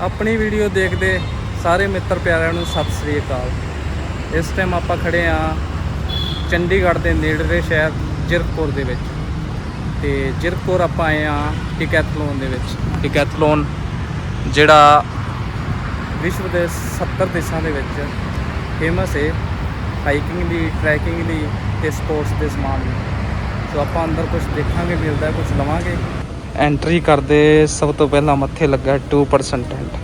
ਆਪਣੀ ਵੀਡੀਓ ਦੇਖਦੇ ਸਾਰੇ ਮਿੱਤਰ ਪਿਆਰਿਆਂ ਨੂੰ ਸਤਿ ਸ੍ਰੀ ਅਕਾਲ। ਇਸ ਟਾਈਮ ਆਪਾਂ ਖੜੇ ਆ ਚੰਡੀਗੜ੍ਹ ਦੇ ਨੇੜਲੇ ਸ਼ਹਿਰ ਜਿਰਕਪੁਰ ਦੇ ਵਿੱਚ। ਤੇ ਜਿਰਕਪੁਰ ਆਪਾਂ ਆਏ ਆ ਡਿਕੈਥਲੋਨ ਦੇ ਵਿੱਚ। ਡਿਕੈਥਲੋਨ ਜਿਹੜਾ ਵਿਸ਼ਵ ਦੇ 70 ਦੇਸ਼ਾਂ ਦੇ ਵਿੱਚ ਫੇਮਸ ਹੈ ਹਾਈਕਿੰਗ ਲਈ ਟਰੈਕਿੰਗ ਲਈ ਤੇ ਸਪੋਰਟਸ ਦੇ ਸਮਾਨ ਲਈ ਸੋ ਆਪਾਂ ਅੰਦਰ ਕੁਝ ਦੇਖਾਂਗੇ ਮਿਲਦਾ ਕੁਝ ਲਵਾਂਗੇ। ਐਂਟਰੀ ਕਰਦੇ ਸਭ ਤੋਂ ਪਹਿਲਾਂ ਮੱਥੇ ਲੱਗਾ 2% ਟੈਂਟ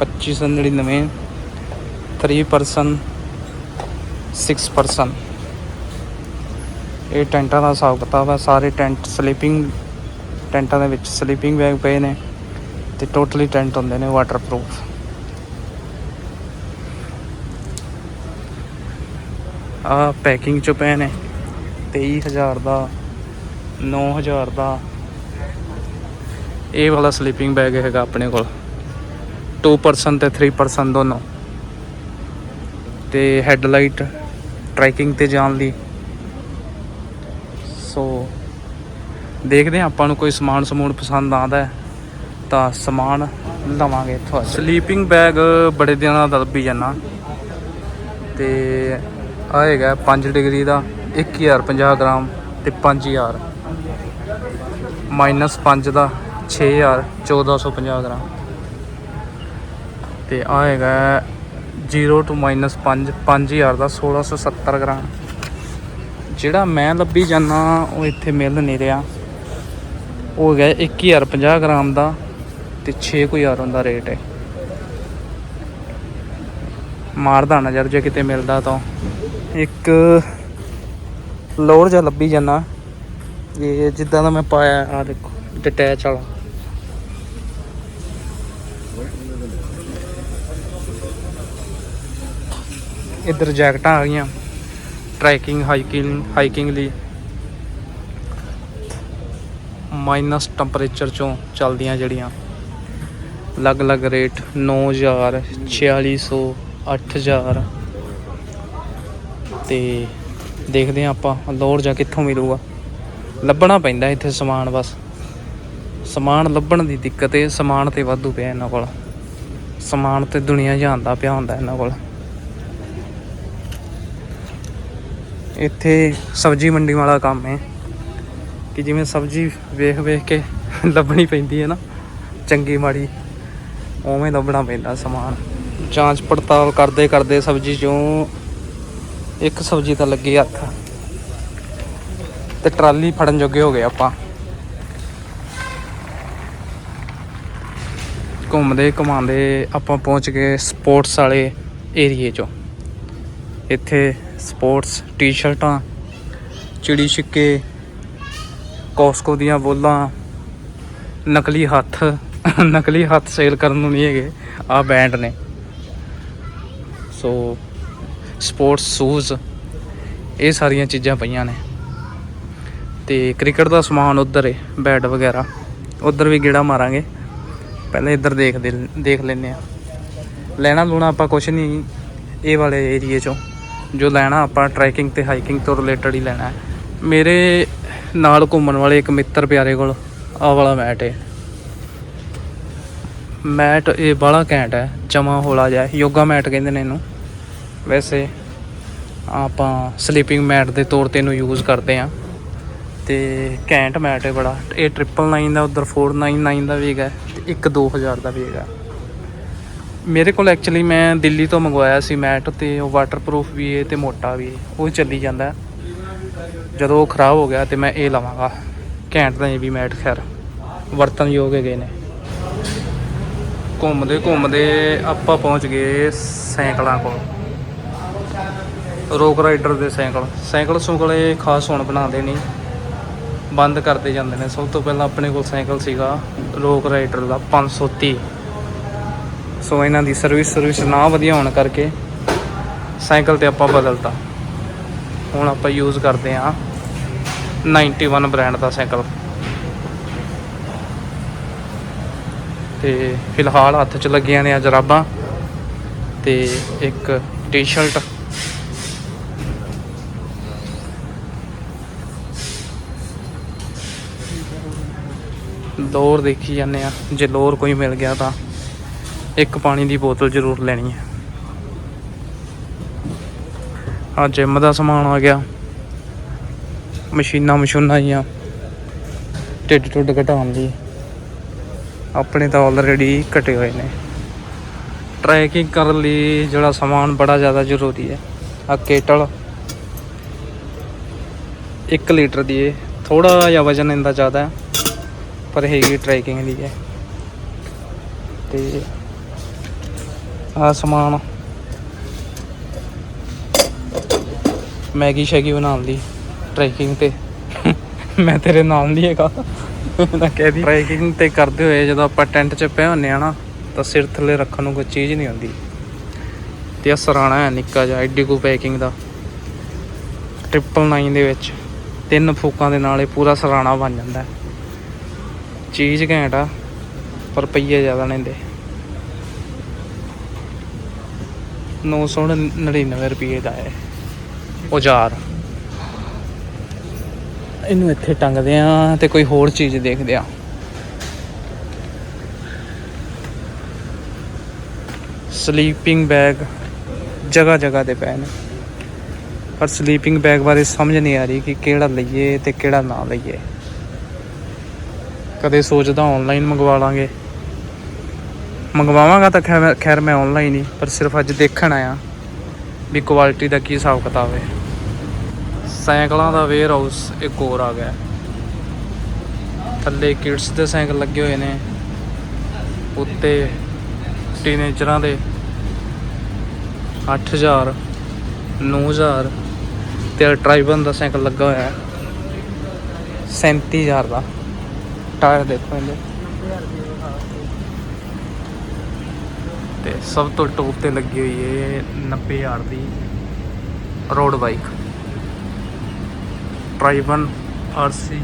2599 3% 6% ਇਹ ਟੈਂਟਾਂ ਦਾ ਹਿਸਾਬ ਕਿਤਾਬ ਹੈ, ਸਾਰੇ ਟੈਂਟ ਸਲੀਪਿੰਗ ਟੈਂਟਾਂ ਦੇ ਵਿੱਚ ਸਲੀਪਿੰਗ ਬੈਗ ਪਏ ਨੇ ਤੇ ਟੋਟਲੀ ਟੈਂਟ ਹੁੰਦੇ ਨੇ ਵਾਟਰਪ੍ਰੂਫ ਆ ਪੈਕਿੰਗ ਚ ਪਏ ਨੇ 23000 ਦਾ 9000 ਦਾ ਇਹ ਵਾਲਾ ਸਲੀਪਿੰਗ ਬੈਗ ਹੈਗਾ ਆਪਣੇ ਕੋਲ। 2 ਪਰਸਨ ਤੇ 3 ਪਰਸਨ ਦੋਨੋਂ। ਤੇ ਹੈਡਲਾਈਟ ਟਰੈਕਿੰਗ ਤੇ ਜਾਣ ਲਈ। ਸੋ ਦੇਖਦੇ ਹਾਂ ਆਪਾਂ ਨੂੰ ਕੋਈ ਸਮਾਨ ਸਮੂਨ ਪਸੰਦ ਆਉਂਦਾ ਹੈ, ਤਾਂ ਸਮਾਨ ਲਵਾਂਗੇ ਇੱਥੋਂ ਸਲੀਪਿੰਗ ਬੈਗ ਬੜੇ ਦਿਨਾਂ ਦਾ ਲੱਭੀ ਜਾਣਾ ਤੇ ਆ ਹੈਗਾ 5 ਡਿਗਰੀ ਦਾ 1050 ਗ੍ਰਾਮ ਤੇ 5000 ਮਾਈਨਸ 5 ਦਾ। 6000 1450 ਗ੍ਰਾਮ। ਤੇ ਆ ਹੈਗਾ 0 ਟੂ ਮਾਈਨਸ 5 5000 ਦਾ 1670 ਗ੍ਰਾਮ। ਜਿਹੜਾ ਮੈਂ ਲੱਭੀ ਜਾਂਦਾ, ਉਹ ਇੱਥੇ ਮਿਲ ਨਹੀਂ ਰਿਹਾ। ਉਹ ਹੈਗਾ 1050 ਗ੍ਰਾਮ ਦਾ ਤੇ 6000 ਹੁੰਦਾ ਰੇਟ ਹੈ। ਮਾਰਦਾ ਨਜ਼ਰ ਜੇ ਕਿਤੇ ਮਿਲਦਾ ਤਾਂ। ਇੱਕ ਲੋਰ ਜਿਹਾ ਲੱਭੀ ਜਾਂਦਾ। ਇਹ ਜਿੱਦਾਂ ਦਾ ਮੈਂ ਪਾਇਆ ਆ ਦੇਖੋ ਡਿਟੈਚ ਵਾਲਾ। ਇੱਧਰ ਜੈਕਟਾਂ ਆ ਗਈਆਂ ਟਰੈਕਿੰਗ ਹਾਈਕਿੰਗ ਹਾਈਕਿੰਗ ਲਈ। ਮਾਈਨਸ ਟੈਂਪਰੇਚਰ ਚੋਂ ਚੱਲਦੀਆਂ ਜਿਹੜੀਆਂ। ਅਲੱਗ-ਅਲੱਗ ਰੇਟ 9000 4600 8000 ਤੇ ਦੇਖਦੇ ਹਾਂ ਆਪਾਂ ਲੋਰ ਜਾਂ ਕਿੱਥੋਂ ਮਿਲੂਗਾ। ਲੱਭਣਾ ਪੈਂਦਾ ਇੱਥੇ ਸਮਾਨ ਬਸ। ਸਮਾਨ ਲੱਭਣ ਦੀ ਦਿੱਕਤ ਹੈ ਸਮਾਨ ਤੇ ਵਾਧੂ ਪਿਆ ਇਹਨਾਂ ਕੋਲ। ਸਮਾਨ ਤੇ ਦੁਨੀਆ ਜਾਂਦਾ ਪਿਆ ਹੁੰਦਾ ਇਹਨਾਂ ਕੋਲ। ਇੱਥੇ ਸਬਜ਼ੀ ਮੰਡੀ ਵਾਲਾ ਕੰਮ ਹੈ। ਕਿ ਜਿਵੇਂ ਸਬਜ਼ੀ ਵੇਖ ਵੇਖ ਕੇ ਲੱਭਣੀ ਪੈਂਦੀ ਹੈ ਨਾ, ਚੰਗੀ ਮਾੜੀ, ਉਵੇਂ ਲੱਭਣਾ ਪੈਂਦਾ ਸਮਾਨ। ਜਾਂਚ ਪੜਤਾਲ ਕਰਦੇ ਕਰਦੇ ਸਬਜ਼ੀ ਚੋਂ ਇੱਕ ਸਬਜ਼ੀ ਤਾਂ ਲੱਗੀ ਹੱਥ। ਤੇ ਟਰਾਲੀ ਫੜਨ ਜੋਗੇ ਹੋ ਗਏ ਆਪਾਂ। ਘੁੰਮਦੇ ਘੁਮਾਉਂਦੇ ਆਪਾਂ ਪਹੁੰਚ ਗਏ ਸਪੋਰਟਸ ਵਾਲੇ ਏਰੀਏ 'ਚੋਂ। ਇੱਥੇ ਸਪੋਰਟਸ, ਟੀ-ਸ਼ਰਟਾਂ ਚਿੜੀ ਛਿੱਕੇ ਕੋਸਕੋ ਦੀਆਂ ਬੋਲਾਂ, ਨਕਲੀ ਹੱਥ ਨਕਲੀ ਹੱਥ ਸੇਲ ਕਰਨ ਨੂੰ ਨਹੀਂ ਹੈਗੇ ਆ ਬੈਂਡ ਨੇ। ਸੋ ਸਪੋਰਟਸ ਸ਼ੂਜ਼ ਇਹ ਸਾਰੀਆਂ ਚੀਜ਼ਾਂ ਪਈਆਂ ਨੇ। ਤੇ ਕ੍ਰਿਕਟ ਦਾ ਸਮਾਨ ਉਧਰ ਹੈ ਬੈਟ ਵਗੈਰਾ। ਉਧਰ ਵੀ ਗੇੜਾ ਮਾਰਾਂਗੇ। ਪਹਿਲਾਂ ਇੱਧਰ ਦੇਖਦੇ, ਦੇਖ ਲੈਨੇ ਆ ਲੈਣਾ ਲੂਣਾ ਆਪਾਂ ਕੁਛ ਨਹੀਂ, ਇਹ ਵਾਲੇ ਏਰੀਏ ਚੋਂ। ਜੋ ਲੈਣਾ ਆਪਾਂ ਟਰੈਕਿੰਗ ਤੇ ਹਾਈਕਿੰਗ ਤੋਂ ਰਿਲੇਟਡ ਹੀ ਲੈਣਾ ਮੇਰੇ ਨਾਲ ਘੁੰਮਣ ਵਾਲੇ ਇੱਕ ਮਿੱਤਰ ਪਿਆਰੇ ਕੋਲ ਆ ਵਾਲਾ ਮੈਟ ਹੈ ਮੈਟ ਇਹ ਬਾਹਲਾ ਘੈਂਟ ਹੈ, ਜਮਾ ਹੋਲਾ ਜਿਹਾ ਯੋਗਾ ਮੈਟ ਕਹਿੰਦੇ ਨੇ ਇਹਨੂੰ। ਵੈਸੇ ਆਪਾਂ ਸਲੀਪਿੰਗ ਮੈਟ ਦੇ ਤੌਰ ਤੇ ਇਹਨੂੰ ਯੂਜ਼ ਕਰਦੇ ਆ ਤੇ ਘੈਂਟ ਮੈਟ ਹੈ ਬੜਾ। ਇਹ 999 ਦਾ, ਉਧਰ 499 ਦਾ ਵੀ ਹੈਗਾ ਤੇ ਇੱਕ 2000 ਦਾ ਵੀ ਹੈਗਾ ਮੇਰੇ ਕੋਲ ਐਕਚੁਅਲੀ ਮੈਂ ਦਿੱਲੀ ਤੋਂ ਮੰਗਵਾਇਆ ਸੀ ਮੈਟ ਤੇ ਉਹ ਵਾਟਰਪ੍ਰੂਫ ਵੀ ਹੈ ਤੇ ਮੋਟਾ ਵੀ ਹੈ, ਉਹ ਚੱਲੀ ਜਾਂਦਾ। ਜਦੋਂ ਉਹ ਖਰਾਬ ਹੋ ਗਿਆ ਤੇ ਮੈਂ ਇਹ ਲਵਾਂਗਾ। ਘੈਂਟ ਦਾ ਇਹ ਵੀ ਮੈਟ, ਖੈਰ ਵਰਤਨਯੋਗ ਹੈਗੇ ਨੇ। ਘੁੰਮਦੇ ਘੁੰਮਦੇ ਆਪਾਂ ਪਹੁੰਚ ਗਏ ਸੈਂਕਲਾਂ ਕੋਲ। ਰੋਕ ਰਾਈਡਰ ਦੇ ਸਾਈਕਲ ਸਾਈਕਲ ਸੁਕਲੇ ਖਾਸ ਹੁਣ ਬਣਾਉਂਦੇ ਨਹੀਂ। ਬੰਦ ਕਰਦੇ ਜਾਂਦੇ ਨੇ। ਸਭ ਤੋਂ ਪਹਿਲਾਂ ਆਪਣੇ ਕੋਲ ਸਾਈਕਲ ਸੀਗਾ ਰੋਕ ਰਾਈਡਰ ਦਾ 530 ਸੋ ਇਹਨਾਂ ਦੀ ਸਰਵਿਸ ਸਰਵਿਸ ਨਾ ਵਧੀਆ ਹੋਣ ਕਰਕੇ ਸਾਈਕਲ ਤੇ ਆਪਾਂ ਬਦਲਤਾ। ਹੁਣ ਆਪਾਂ ਯੂਜ਼ ਕਰਦੇ ਆ 91 ਬ੍ਰਾਂਡ ਦਾ ਸਾਈਕਲ। ਤੇ ਫਿਲਹਾਲ ਹੱਥ 'ਚ ਲੱਗੀਆਂ ਨੇ ਜਰਾਬਾਂ ਤੇ ਇੱਕ ਟੀ-ਸ਼ਰਟ ਲੋਰ ਦੇਖੀ ਜਾਂਦੇ ਆ ਜੇ ਲੋਰ ਕੋਈ ਮਿਲ ਗਿਆ ਤਾਂ। ਇੱਕ ਪਾਣੀ ਦੀ ਬੋਤਲ ਜ਼ਰੂਰ ਲੈਣੀ ਹੈ। ਆ ਜਿਮ ਦਾ ਸਮਾਨ ਆ ਗਿਆ। ਮਸ਼ੀਨਾਂ ਮਸ਼ੂਨਾਂ ਆਈਆਂ। ਢਿੱਡ ਟੁੱਡ ਘਟਾਉਣ ਲਈ ਆਪਣੇ ਤਾਂ ਆਲਰੇਡੀ ਘਟੇ ਹੋਏ ਨੇ। ਟਰੈਕਿੰਗ ਕਰਨ ਲਈ ਜਿਹੜਾ ਸਮਾਨ ਬੜਾ ਜ਼ਿਆਦਾ ਜ਼ਰੂਰੀ ਹੈ। ਆ ਕੇਟਲ। 1 ਲੀਟਰ ਦੀ ਹੈ ਥੋੜਾ ਜਿਹਾ ਵਜਨ ਇਹਦਾ ਜ਼ਿਆਦਾ ਹੈ। ਪਰ ਹੈਗੀ ਟਰੈਕਿੰਗ ਲਈ ਹੈ। ਤੇ ਆ ਸਮਾਨ। ਮੈਗੀ ਸ਼ੈਗੀ ਬਣਾਉਣ ਲਈ ਟਰੈਕਿੰਗ ਤੇ। ਮੈਂ ਤੇਰੇ ਨਾਲ ਨਹੀਂ ਹੈਗਾ। ਮੈਂ ਕਹਿ ਦੀ। ਟਰੈਕਿੰਗ ਤੇ ਕਰਦੇ ਹੋਏ ਜਦੋਂ ਆਪਾਂ ਟੈਂਟ 'ਚ ਪਏ ਹੁੰਨੇ ਆ ਨਾ ਤਾਂ ਸਿਰ ਥੱਲੇ ਰੱਖਣ ਨੂੰ ਕੋਈ ਚੀਜ਼ ਨਹੀਂ ਹੁੰਦੀ। ਤੇ ਆ ਸਰਾਣਾ ਹੈ ਨਿੱਕਾ ਜਿਹਾ ਐਡੀ ਕੋ ਪੈਕਿੰਗ ਦਾ। ਟ੍ਰਿਪਲ 9 ਦੇ ਵਿੱਚ। ਤਿੰਨ ਫੂਕਾਂ ਦੇ ਨਾਲ ਇਹ ਪੂਰਾ ਸਰਾਣਾ ਬਣ ਜਾਂਦਾ ਚੀਜ਼ ਘੈਂਟ ਆ ਪਰ ਰੁਪਈਏ ਜ਼ਿਆਦਾ ਲੈਂਦੇ। 999 ਰੁਪਏ ਦਾ ਹੈ ਔਜ਼ਾਰ ਇਹਨੂੰ ਇੱਥੇ ਟੰਗਦੇ ਆ ਤੇ ਕੋਈ ਹੋਰ ਚੀਜ਼ ਦੇਖਦੇ ਆ ਸਲੀਪਿੰਗ ਬੈਗ ਜਗ੍ਹਾ ਜਗ੍ਹਾ ਤੇ ਪਏ ਨੇ ਪਰ ਸਲੀਪਿੰਗ ਬੈਗ ਬਾਰੇ ਸਮਝ ਨਹੀਂ ਆ ਰਹੀ ਕਿ ਕਿਹੜਾ ਲਈਏ ਤੇ ਕਿਹੜਾ ਨਾ ਲਈਏ ਕਦੇ ਸੋਚਦਾ ਆਨਲਾਈਨ ਮੰਗਵਾ ਲਾਂਗੇ ਮੰਗਵਾਵਾਂਗਾ ਤਾਂ ਖੈਰ ਖੈਰ ਮੈਂ ਆਨਲਾਈਨ ਹੀ, ਪਰ ਸਿਰਫ ਅੱਜ ਦੇਖਣ ਆਇਆ ਵੀ ਕੁਆਲਿਟੀ ਦਾ ਕੀ ਹਿਸਾਬ ਕਿਤਾਬ ਹੈ। ਸਾਈਕਲਾਂ ਦਾ ਵੇਅਰ ਹਾਊਸ ਇੱਕ ਹੋਰ ਆ ਗਿਆ। ਥੱਲੇ ਕਿਡਸ ਦੇ ਸਾਈਕਲ ਲੱਗੇ ਹੋਏ ਨੇ, ਉੱਤੇ ਟੀਨੇਜਰਾਂ ਦੇ 8000 9000 ਤੇ ਟਰਾਈਬਨ ਦਾ ਸਾਈਕਲ ਲੱਗਾ ਹੋਇਆ। ਹੈ 37000 ਦਾ। ਟਾਇਰ ਦੇਖੋ ਇਹਦੇ। ਸਭ ਤੋਂ ਟੌਪ ਤੇ ਲੱਗੀ ਹੋਈ ਹੈ 90000 ਦੀ ਰੋਡ ਬਾਈਕ। ਟਰਾਈਬਨ ਆਰਸੀ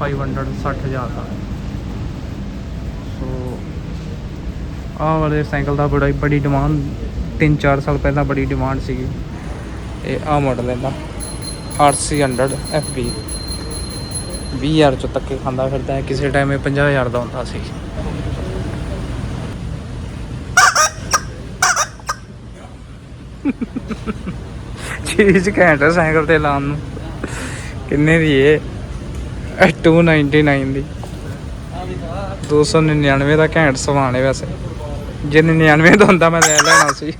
500 60000 ਦਾ। ਸੋ ਆਹ ਵਾਲੇ ਸਾਈਕਲ ਦਾ ਬੜਾ ਬੜੀ ਡਿਮਾਂਡ 3-4 ਸਾਲ ਪਹਿਲਾਂ ਬੜੀ ਡਿਮਾਂਡ ਸੀਗੀ। ਇਹ ਆਹ ਮਾਡਲ ਇਹਦਾ ਆਰਸੀ 100 FB 20000 ਚ ਤੱਕੇ ਖਾਂਦਾ ਫਿਰਦਾ ਹੈ ਕਿਸੇ ਟਾਈਮ ਇਹ 50000 ਦਾ ਹੁੰਦਾ ਸੀ। ਚੀਜ਼ ਘੈਂਟ ਹੈ ਸਾਈਕਲ ਤੇ ਲਾਉਣ ਨੂੰ। ਕਿੰਨੇ ਦੀ ਏ? 299 ਦੀ। 299 ਦਾ ਘੈਂਟ ਸਮਾਨ ਹੈ ਵੈਸੇ। ਜੇ 99 ਦਾ ਹੁੰਦਾ ਮੈਂ ਲੈ ਲੈਣਾ ਸੀ।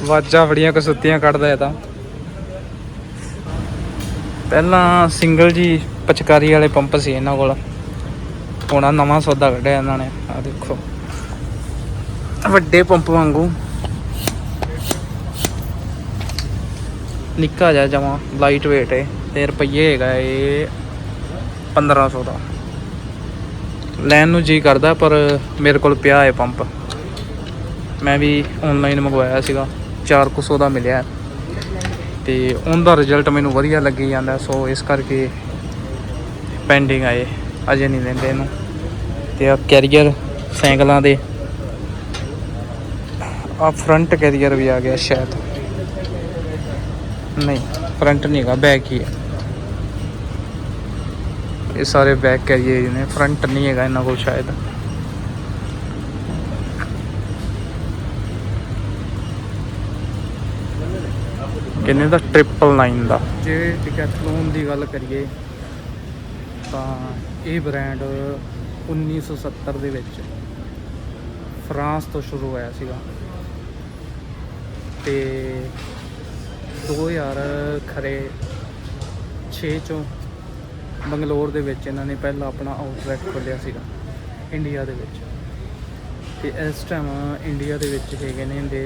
ਵਾਜਾਂ ਬੜੀਆਂ ਕਸੁੱਤੀਆਂ ਕੱਢਦਾ ਇਹ ਤਾਂ। ਪਹਿਲਾਂ ਸਿੰਗਲ ਜੀ ਪਚਕਾਰੀ ਵਾਲੇ ਪੰਪ ਸੀ ਇਹਨਾਂ ਕੋਲ। ਹੁਣ ਨਵਾਂ ਸੌਦਾ ਕੱਢਿਆ ਇਹਨਾਂ ਨੇ। ਆ ਦੇਖੋ। ਵੱਡੇ ਪੰਪ ਵਾਂਗੂ। ਨਿੱਕਾ ਜਿਹਾ ਜਮਾ ਲਾਈਟ weight ਹੈ ਤੇ ਰੁਪਈਏ ਹੈਗਾ ਇਹ 1500 ਦਾ। ਲੈਣ ਨੂੰ ਜੀ ਕਰਦਾ, ਪਰ ਮੇਰੇ ਕੋਲ ਪਿਆ ਹੈ ਪੰਪ। ਮੈਂ ਵੀ ਆਨਲਾਈਨ ਮੰਗਵਾਇਆ ਸੀਗਾ 400 ਦਾ ਮਿਲਿਆ। ਤੇ ਉਹਦਾ ਰਿਜ਼ਲਟ ਮੈਨੂੰ ਵਧੀਆ ਲੱਗੀ ਜਾਂਦਾ, ਸੋ ਇਸ ਕਰਕੇ ਪੈਂਡਿੰਗ ਆਏ ਅਜੇ ਨਹੀਂ ਲੈਂਦੇ ਇਹਨੂੰ। ਤੇ ਆ ਕੈਰੀਅਰ ਸਾਈਕਲਾਂ ਦੇ ਆ ਫਰੰਟ ਕੈਰੀਅਰ ਵੀ ਆ ਗਿਆ ਸ਼ਾਇਦ। ਨਹੀਂ ਫਰੰਟ ਨਹੀਂ ਹੈਗਾ ਬੈਕ ਹੀ ਹੈ। ਇਹ ਸਾਰੇ ਬੈਕ ਕੈਰੀਅਰ ਨੇ ਫਰੰਟ ਨਹੀਂ ਹੈਗਾ ਇਹਨਾਂ ਕੋਲ ਸ਼ਾਇਦ। ਕਿੰਨੇ ਦਾ? 999 ਦਾ। ਜੇ ਡਿਕੈਥਲੋਨ ਦੀ ਗੱਲ ਕਰੀਏ, ਤਾਂ ਇਹ ਬ੍ਰਾਂਡ 1970 ਦੇ ਵਿੱਚ ਫਰਾਂਸ ਤੋਂ ਸ਼ੁਰੂ ਹੋਇਆ ਸੀਗਾ। ਤੇ ਦੋ 2000 ਖਰੇ 6 ਚੋਂ ਬੰਗਲੌਰ ਦੇ ਵਿੱਚ ਇਹਨਾਂ ਨੇ ਪਹਿਲਾਂ ਆਪਣਾ ਆਊਟਲੈਟ ਖੋਲ੍ਹਿਆ ਸੀਗਾ, ਇੰਡੀਆ ਦੇ ਵਿੱਚ। ਤੇ ਇਸ ਟਾਈਮ ਇੰਡੀਆ ਦੇ ਵਿੱਚ ਹੈਗੇ ਨੇ ਇਹਦੇ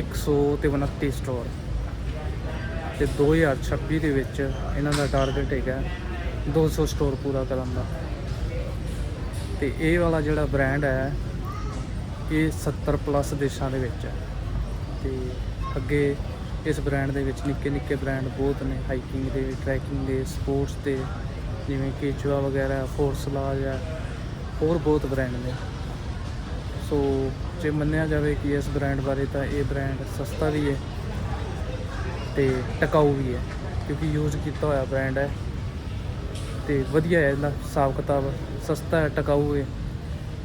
100 ਤੇ 29 ਸਟੋਰ ਤੇ 2026 ਦੇ ਵਿੱਚ ਇਹਨਾਂ ਦਾ ਟਾਰਗੇਟ ਹੈਗਾ 200 ਸਟੋਰ ਪੂਰਾ ਕਰਨ ਦਾ। ਤੇ ਇਹ ਵਾਲਾ ਜਿਹੜਾ ਬ੍ਰਾਂਡ ਹੈ, ਇਹ 70 ਪਲੱਸ ਦੇਸ਼ਾਂ ਦੇ ਵਿੱਚ ਹੈ। ਤੇ ਅੱਗੇ ਇਸ ਬ੍ਰਾਂਡ ਦੇ ਵਿੱਚ ਨਿੱਕੇ ਨਿੱਕੇ ਬ੍ਰਾਂਡ ਬਹੁਤ ਨੇ ਹਾਈਕਿੰਗ ਦੇ ਟਰੈਕਿੰਗ ਦੇ ਸਪੋਰਟਸ ਦੇ, ਜਿਵੇਂ ਕੇਚੂਆ ਵਗੈਰਾ ਫੋਰਸ ਲਾਜ ਹੈ ਹੋਰ ਬਹੁਤ ਬ੍ਰਾਂਡ ਨੇ। ਸੋ ਜੇ ਮੰਨਿਆ ਜਾਵੇ ਕਿ ਇਸ ਬ੍ਰਾਂਡ ਬਾਰੇ ਤਾਂ ਇਹ ਬ੍ਰਾਂਡ ਸਸਤਾ ਵੀ ਹੈ ਤੇ ਟਿਕਾਊ ਵੀ ਹੈ, ਕਿਉਂਕਿ ਯੂਜ਼ ਕੀਤਾ ਹੋਇਆ ਬ੍ਰਾਂਡ ਹੈ ਤੇ ਵਧੀਆ ਹੈ ਇਹਦਾ, ਹਿਸਾਬ ਕਿਤਾਬ ਸਸਤਾ ਹੈ, ਟਿਕਾਊ ਹੈ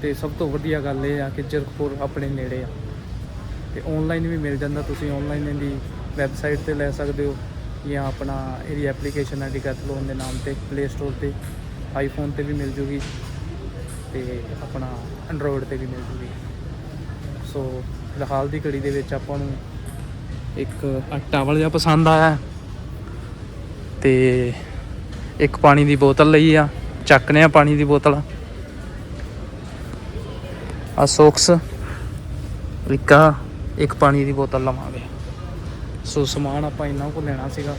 ਤੇ ਸਭ ਤੋਂ ਵਧੀਆ ਗੱਲ ਇਹ ਆ ਕਿ ਜਰਕਪੁਰ ਆਪਣੇ ਨੇੜੇ ਆ। ਤੇ ਆਨਲਾਈਨ ਵੀ ਮਿਲ ਜਾਂਦਾ, ਤੁਸੀਂ ਆਨਲਾਈਨ ਇਹਦੀ ਵੈਬਸਾਈਟ ਤੇ ਲੈ ਸਕਦੇ ਹੋ ਜਾਂ ਆਪਣਾ ਇਹਦੀ ਐਪਲੀਕੇਸ਼ਨ ਹੈ ਡਿਕੈਥਲੋਨ ਦੇ ਨਾਮ ਤੇ ਪਲੇ ਸਟੋਰ ਤੇ ਆਈਫੋਨ ਤੇ ਵੀ ਮਿਲ ਜੂਗੀ ਤੇ ਆਪਣਾ ਐਂਡਰੋਇਡ ਤੇ ਵੀ ਮਿਲ ਜੂਗੀ। ਸੋ ਫਿਲਹਾਲ ਦੀ ਘੜੀ ਦੇ ਵਿੱਚ ਆਪਾਂ ਨੂੰ ਇੱਕ ਆਹ ਟਾਵਲ ਜਿਹਾ ਪਸੰਦ ਆਇਆ ਤੇ ਇੱਕ ਪਾਣੀ ਦੀ ਬੋਤਲ ਲਈ ਆ ਚੱਕਨੇ ਆ ਪਾਣੀ ਦੀ ਬੋਤਲ। ਆ ਸੌਕਸ ਇੱਕ ਇੱਕ ਪਾਣੀ ਦੀ ਬੋਤਲ ਲਵਾਂਗੇ। ਸੋ ਸਮਾਨ ਆਪਾਂ ਇਹਨਾਂ ਕੋਲ ਲੈਣਾ ਸੀਗਾ।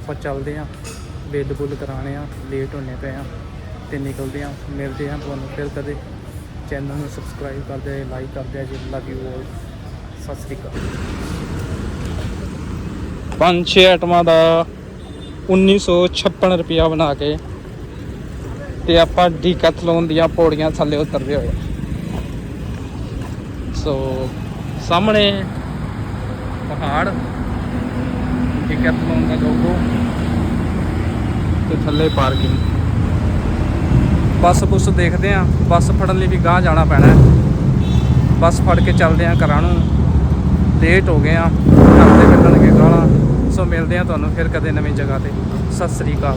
ਆਪਾਂ ਚੱਲਦੇ ਆ ਬਿੱਲ ਬੁੱਲ ਕਰਾਣੇ ਆ ਲੇਟ ਹੋਣੇ ਪਏ ਆ ਤੇ ਨਿਕਲਦੇ ਆ ਮਿਲਦੇ ਆ ਤੁਹਾਨੂੰ ਫਿਰ ਕਦੇ। ਚੈਨਲ ਨੂੰ ਸਬਸਕ੍ਰਾਈਬ ਕਰਦੇ ਲਾਈਕ ਕਰਦੇ ਆ ਜੀ love you all Sat Sri ਅਕਾਲ। ਪੰਜ ਛੇ ਆਈਟਮਾਂ ਦਾ 1956 ਰੁਪਿਆ ਬਣਾ ਕੇ ਤੇ ਆਪਾਂ ਡੀਕੈਥਲੋਨ ਦੀਆਂ ਪੌੜੀਆਂ ਥੱਲੇ ਉਤਰਦੇ ਹੋਏ। ਸੋ ਸਾਹਮਣੇ ਪਹਾੜ। ਡੀਕੈਥਲੋਨ ਦਾ ਲੋਗੋ ਤੇ। ਥੱਲੇ ਪਾਰਕਿੰਗ ਬੱਸ ਬੁੱਸ ਦੇਖਦੇ ਆ। ਬੱਸ ਫੜਨ ਲਈ ਵੀ ਗਾਂਹ ਜਾਣਾ ਪੈਣਾ। ਹੈ ਬੱਸ ਫੜ ਕੇ ਚੱਲਦੇ ਆ ਘਰਾਂ ਨੂੰ। ਲੇਟ ਹੋ ਗਏ ਆ। ਘਰ ਦੇ ਕੱਢਣਗੇ ਗਾਲਾਂ ਸੋ ਮਿਲਦੇ ਆ ਤੁਹਾਨੂੰ ਫਿਰ ਕਦੇ ਨਵੀਂ ਜਗ੍ਹਾ ਤੇ। ਸਤਿ ਸ੍ਰੀ ਅਕਾਲ।